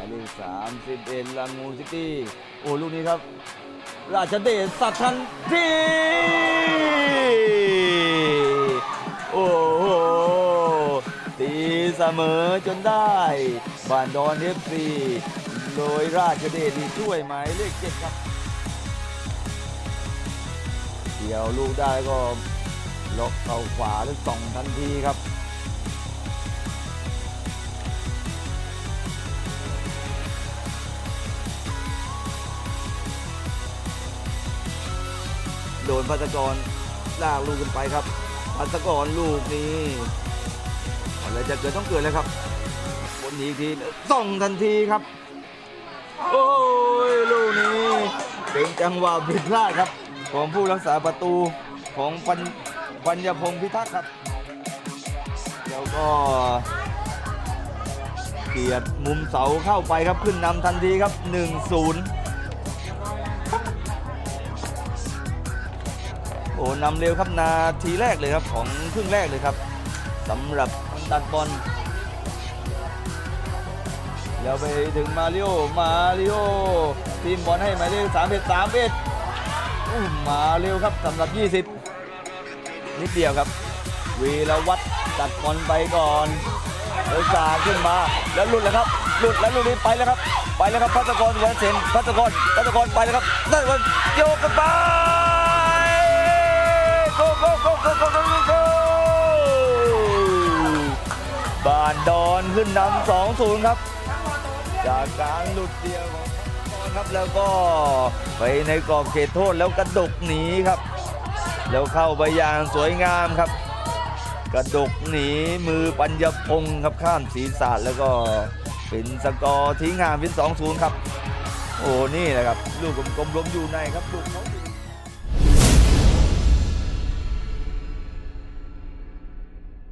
ายเลข31ลังงูซิตี้ โอ้ลูกนี้ครับ ราชเดชสัตทันทีโอ้โหตีเสมอจนได้บานดอนเอฟซีโดยราชเดชที่ช่วยหมายเลขเจ็ดครับเดี่ยวลูกได้ก็ล็อกเข้าขวาแล้วส่องทันทีครับ โดนพัสกรลากลูกกันไปครับพัสกรลูกนี้อะไรจะเกิดต้องเกิดแล้วครับบนนี้อีกทีส่องทันทีครับ โอ้ยลูกนี้เป็นจังหวะผิดพลาดครับ ของผู้รักษาประตูของปัญปัญญพงศ์พิทักษ์ครับแล้วก็เกียรติมุมเสาเข้าไปครับขึ้นนำทันทีครับ 1-0 อ้นำเร็วครับนาทีแรกเลยครับของครึ่งแรกเลยครับสำหรับตัดบอลแล้วไปถึงมาริโอมาริโอทีมบอลให้หมายเลขสามเอ็ดสามเอ็ดอู้มาเร็วครับสำหรับ 20 นิดเดียวครับ วีรวัตรตัดบอลไปก่อนแล้วสาขึ้นมาแล้วหลุดแล้วครับหลุดแล้วลูกนี้ไปแล้วครับ ไปแล้วครับพัศกรวันเซนพัศกรพัศกรไปแล้วครับได้บอลโยกกันไปานดอนขึ้นนำสองศูนย์ครับ จากการหลุดเดียวของครับแล้วก็ไปในกรอบเขตโทษแล้วกระดกหนีครับ แล้วเข้าไปอย่างสวยงามครับ กระดกหนีมือปัญญพงศ์ครับข้ามศีรษะแล้วก็เป็นสกอร์ทิ้งห่างเป็น2-0ครับ โอ้นี่แหละครับ ลูกกลมๆล้มอยู่ในครับลูกเขา